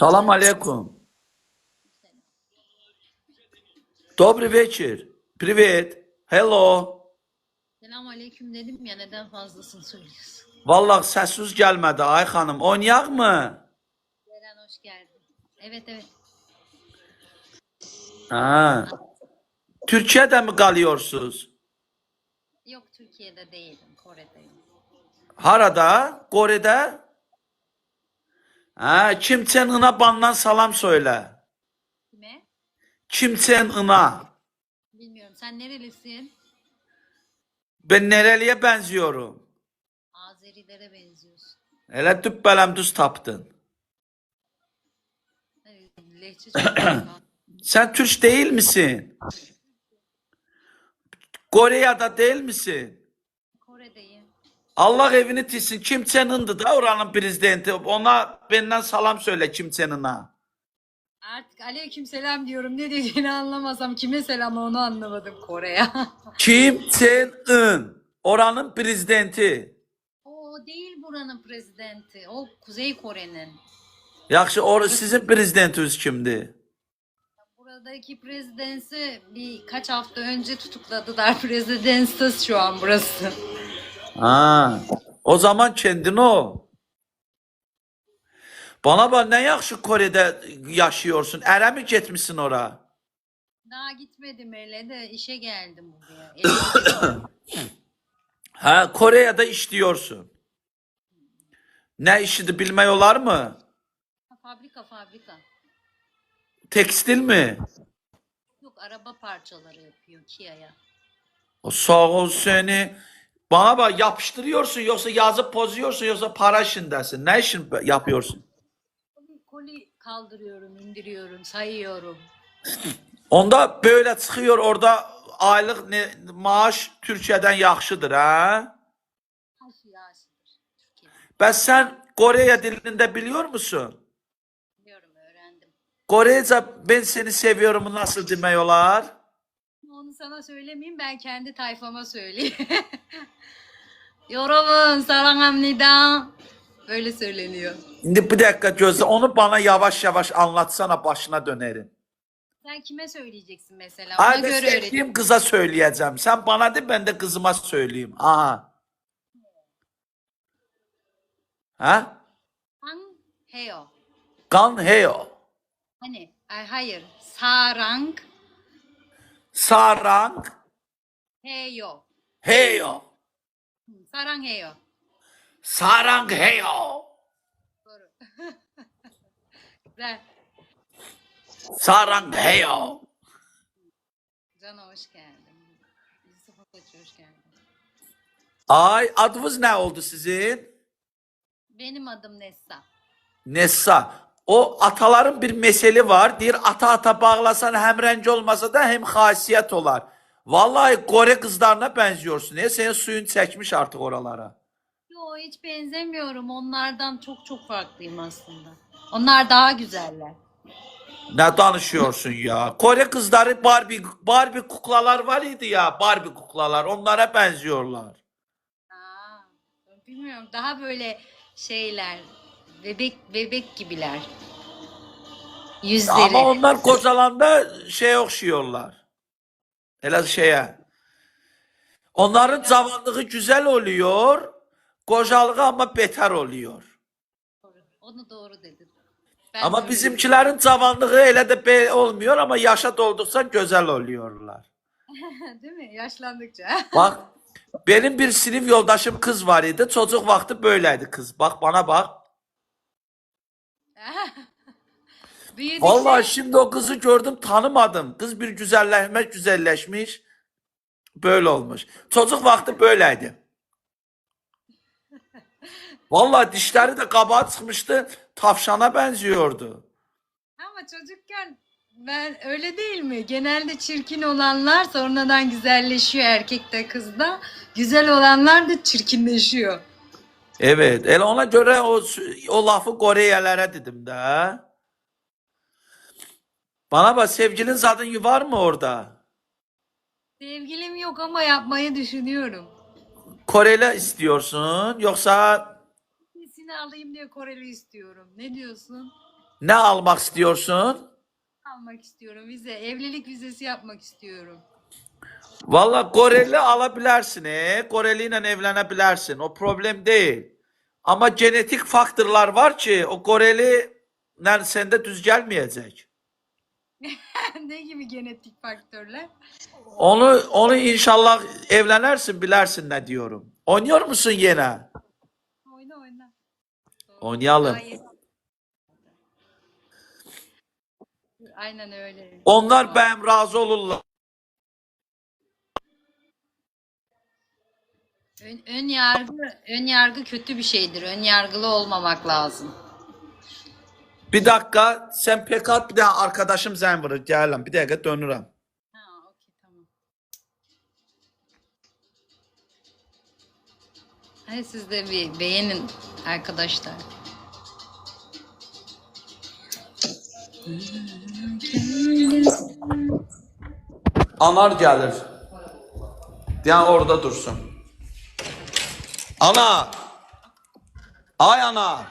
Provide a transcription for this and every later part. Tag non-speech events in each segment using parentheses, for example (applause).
Salam alaikum. Добрый вечер. Привет. Hello. Selam aleyküm dedim ya neden fazlasını söylüyorsun? Vallahi sessiz gelmedi ay hanım. Oynayak mı? Ceren hoş geldin. Evet evet. Ha. Türkiye'de mi kalıyorsunuz? Yok Türkiye'de değilim. Kore'deyim. Harada? Kore'de? Ha, Kim Chen In'a bandan salam söyle. Kime? Kim Chen In'a. Bilmiyorum. Sen nerelisin? Ben nereliye benziyorum? Azerilere benziyorsun. Hele düz. Evet, Lehçe çok güzel. (clears throat) Sen Türk değil misin? Kore'de değil misin? Allah evini tilsin. Kim Chen In'dı da oranın prezidenti. Ona benden salam söyle Kim Chen In'a. Artık aleyküm selam diyorum. Ne dediğini anlamasam kime selam onu anlamadım Kore'ye. (laughs) Kim Chen In. Oranın prezidenti. o değil buranın prezidenti. O Kuzey Kore'nin. Yaxşı, or sizin prezidentiniz kimdir? Buradaki prezidensi birkaç hafta önce tutukladılar. Prezidensiz şu an burası. Ha. O zaman kendin o. Bana bak ne yaxşı Kore'de yaşıyorsun. Ərə mi getmişsin ora? Daha gitmedim öyle de işe geldim buraya. Evde- (coughs) Ha, Kore'de işliyorsun. Ne işidir bilmək olar mı? fabrika fabrika. Tekstil mi? Yok araba parçaları yapıyor Kia'ya. O sağ ol seni. Bana bak yapıştırıyorsun yoksa yazıp pozuyorsun yoksa para işindesin. Ne işin yapıyorsun? Koli, koli kaldırıyorum, indiriyorum, sayıyorum. Onda böyle çıkıyor orada aylık ne, maaş Türkiye'den yaxşıdır ha? Türkiye'de. Bəs sen Koreya dilinde biliyor musun? Biliyorum öğrendim. Korece ben seni seviyorum nasıl demək olar? sana söylemeyeyim ben kendi tayfama söyleyeyim. (laughs) Yorumun saranamnida. Öyle söyleniyor. Şimdi bir dakika Gözde onu bana yavaş yavaş anlatsana başına dönerim. Sen kime söyleyeceksin mesela? Ona Aile göre sevdiğim kıza söyleyeceğim. Sen bana de ben de kızıma söyleyeyim. Aha. Ha? Ang heo. Kan heo. Hani hayır. Sarang Sarang heyo. heyo. Hı, Sarang heyo. Sarang heyo. Doğru. (laughs) Güzel. Sarang heyo. Cana hoş geldin. Yusuf hoş geldin. Ay adınız ne oldu sizin? Benim adım Nessa. Nessa. O ataların bir meseli var. Deyir ata ata bağlasan hem renk olmasa da hem hasiyet olar. Vallahi Kore kızlarına benziyorsun. Ya senin suyun çekmiş artık oralara. Yo hiç benzemiyorum. Onlardan çok çok farklıyım aslında. Onlar daha güzeller. Ne danışıyorsun ya? Kore kızları Barbie Barbie kuklalar var idi ya. Barbie kuklalar. Onlara benziyorlar. Aa, bilmiyorum. Daha böyle şeyler. Bebek bebek gibiler. Yüzleri. Ama onlar kocalanda şey okşuyorlar. Hele şeye. Onların zamanlığı güzel oluyor. Kocalığı ama beter oluyor. Onu doğru dedin. Ben Ama bizimkilerin zamanlığı elə de be olmuyor ama yaşa doldukça güzel oluyorlar. (laughs) Değil mi? Yaşlandıkça. (laughs) Bak benim bir sinif yoldaşım kız var idi. Çocuk vakti böyleydi kız. Bak bana bak. (laughs) Büyüdükçe Vallahi şimdi o kızı gördüm tanımadım. Kız bir güzelleşme güzelleşmiş. Böyle olmuş. Çocuk vakti böyleydi. (laughs) Vallahi dişleri de kabağa çıkmıştı. Tavşana benziyordu. Ama çocukken ben öyle değil mi? Genelde çirkin olanlar sonradan güzelleşiyor erkekte kızda. Güzel olanlar da çirkinleşiyor. Evet. Elə ona görə o o lafı Koreyelere dedim de. Bana bak sevgilin zaten var mı orada? Sevgilim yok ama yapmayı düşünüyorum. Koreli istiyorsun yoksa Sesini alayım diye Koreli istiyorum. Ne diyorsun? Ne almak istiyorsun? Almak istiyorum vize. Evlilik vizesi yapmak istiyorum. Valla Koreli alabilirsin. E. Koreli ile evlenebilirsin. O problem değil. Ama genetik faktörler var ki o Koreli yani sende düz gelmeyecek. (laughs) ne gibi genetik faktörler? Onu onu inşallah evlenersin bilersin ne diyorum. Oynuyor musun yine? Oyna oyna. Oynayalım. Aynen öyle. Onlar benim razı olurlar. Ön, ön yargı ön yargı kötü bir şeydir. Ön yargılı olmamak lazım. Bir dakika sen pekat bir daha arkadaşım sen vurur. Gelin bir dakika dönürüm. Ha, okey tamam. Hadi siz de bir beğenin arkadaşlar. Anar gelir. Yani orada dursun. Ana. Ay ana.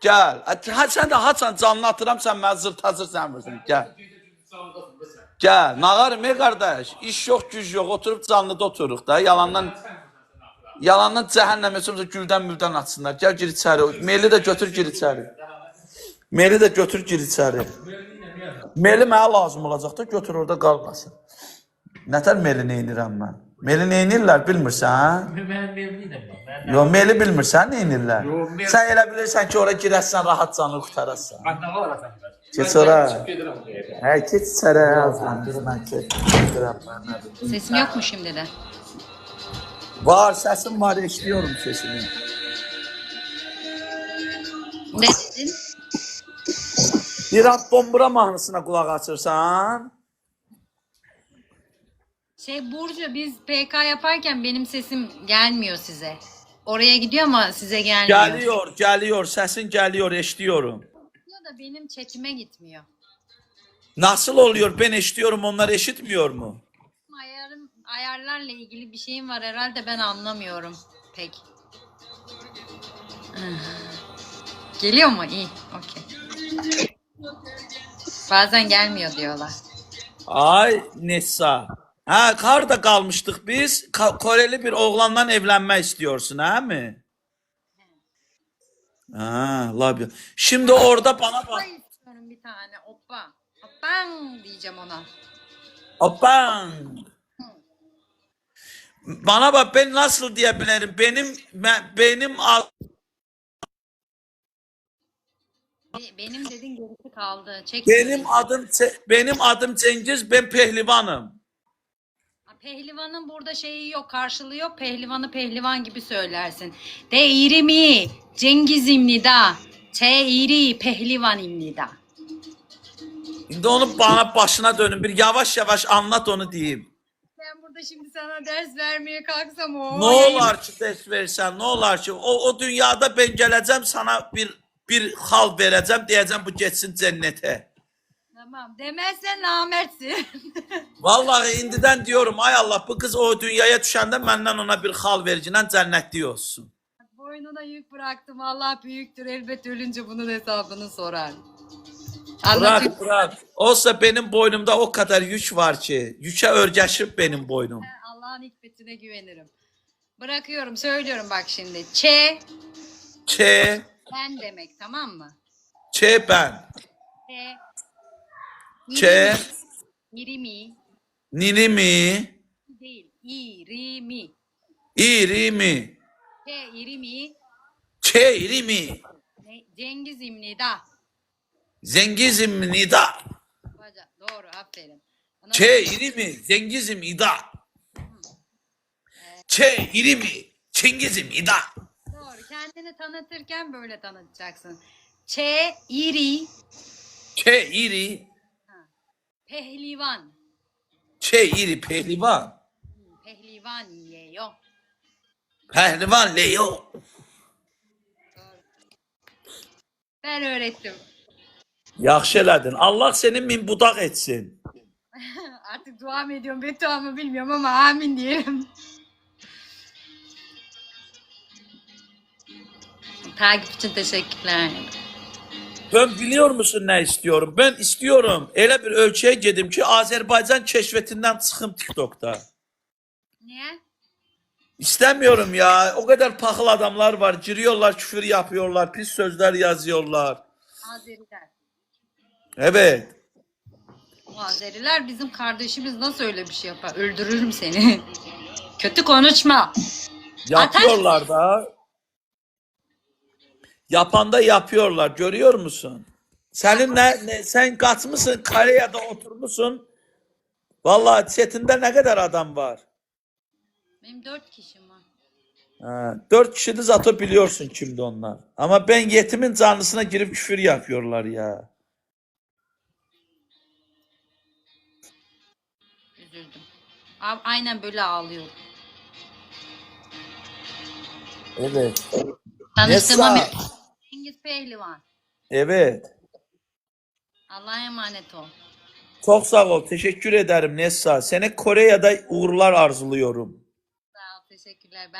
Gel. Ha sen de haçan canını atıram sen mən zırt hazır sen vursun. Gel. Gel. Nağarım ey kardeş. İş yok güc yok. Oturup canlıda oturuq da. Yalandan Yalandan cəhənnəm üçün güldən müldən açsınlar. Gəl gir içəri. Meli də götür gir içəri. Meli də götür gir içəri. Meli mənə lazım olacaq da götür orada qalmasın. Nətər meli neynirəm mən? Meli neynirlər bilmirsən? (laughs) Ben memnunum ben. Yo meli bilmirsən neynirlər? Yo, mel- Sən elə bilirsən ki ora girəsən rahat canını qutarasan. Ben ne var efendim? Geç ora. Hə keç içəri azdan. Mən mən. nə. Sesim yok mu şimdi de? Var səsim var eşidiyorum sesini. Ne dedin? Bir an dombura mahnısına qulaq açırsan? Şey Burcu biz PK yaparken benim sesim gelmiyor size. Oraya gidiyor ama size gelmiyor. Gəliyor, gəliyor, səsin gəliyor, eşidiyorum. Gidiyor da benim chatime gitmiyor. Nasıl oluyor? Ben eşitiyorum, onlar eşitmiyor mu? Ayarım, ayarlarla ilgili bir şeyim var herhalde ben anlamıyorum pek. (sighs) Geliyor mu? İyi. Okey. Bazen gelmiyor diyorlar. Ay Nessa. Ha, harda kalmıştık biz? Ka- Koreli bir oğlandan evlenme istiyorsun, ha mi? Ha, labi. Şimdi orada bana bak. istiyorum bir tane. Oppa. Oppan diyeceğim ona. Opan. Bana bak ben nasıl diyebilirim? Benim ben- benim al- Be- Benim dedin gerisi kaldı. Çek benim adım Ce- benim adım Cengiz, ben pehlivanım. Pehlivanın burada şeyi yok, karşılığı yok. Pehlivanı pehlivan gibi söylersin. De irimi Cengiz imnida. Te iri pehlivan imnida. Şimdi onu bana başına dönün bir yavaş yavaş anlat onu diyeyim. Ben burada şimdi sana ders vermeye kalksam o. Ne olar ki ders versən, ne olar ki o, o dünyada ben geleceğim sana bir bir hal vereceğim diyeceğim bu geçsin cennete. Tamam demezsen namertsin. (laughs) Vallahi indiden diyorum ay Allah bu kız o dünyaya düşende benden ona bir hal vericinden cennetli olsun. Boynuna yük bıraktım. Allah büyüktür. Elbet ölünce bunun hesabını sorar. Bırak Anlatayım. bırak. Olsa benim boynumda o kadar yük var ki. Yüke örgeşir benim boynum. Allah'ın hikmetine güvenirim. Bırakıyorum, söylüyorum bak şimdi. Ç, Ç, ben demek tamam mı? Ç ben. Ç, Ç, irimi, nilimi, değil, irimi. irimi, Ç, irimi, Ç, irimi? Cengiz imnida. zengizim nida. Baca, doğru, aferin. Ç, irimi, zengizim ida. Ç, irimi, çengizim ida. Doğru, kendini tanıtırken böyle tanıtacaksın. Ç, iri, Ç, iri, pehlivan. Ç, iri, pehlivan. Pehlivan yiyor. Pehlivan Leo. Ben öğrettim. Yaxşı elədin. Allah seni min budaq etsin. (laughs) Artık dua mı ediyorum, beddua mı bilmiyorum ama amin diyelim. Takip için teşekkürler. Ben biliyor musun ne istiyorum? Ben istiyorum elə bir ölkəyə gedim ki, Azərbaycan keşfetindən çıxım TikTok'ta. Niye? İstemiyorum ya. O kadar pahalı adamlar var. Giriyorlar, küfür yapıyorlar, pis sözler yazıyorlar. Azeriler. Evet. Azeriler bizim kardeşimiz nasıl öyle bir şey yapar? Öldürürüm seni. (laughs) Kötü konuşma. Yapıyorlar da. Yapanda yapıyorlar. Görüyor musun? Senin ne, ne sen katmışsın Kore'de oturmuşsun. Vallahi chatinde ne kadar adam var. Benim dört kişim var. Ha, dört kişi zaten biliyorsun kimdi onlar. Ama ben yetimin canlısına girip küfür yapıyorlar ya. Üzüldüm. A- Aynen böyle ağlıyorum. Evet. Tanıştığıma bir... Pehlivan. Evet. Allah'a emanet ol. Çok sağ ol. Teşekkür ederim Nessa. Seni Kore'de uğurlar arzuluyorum. Sağ ol. Teşekkürler. Ben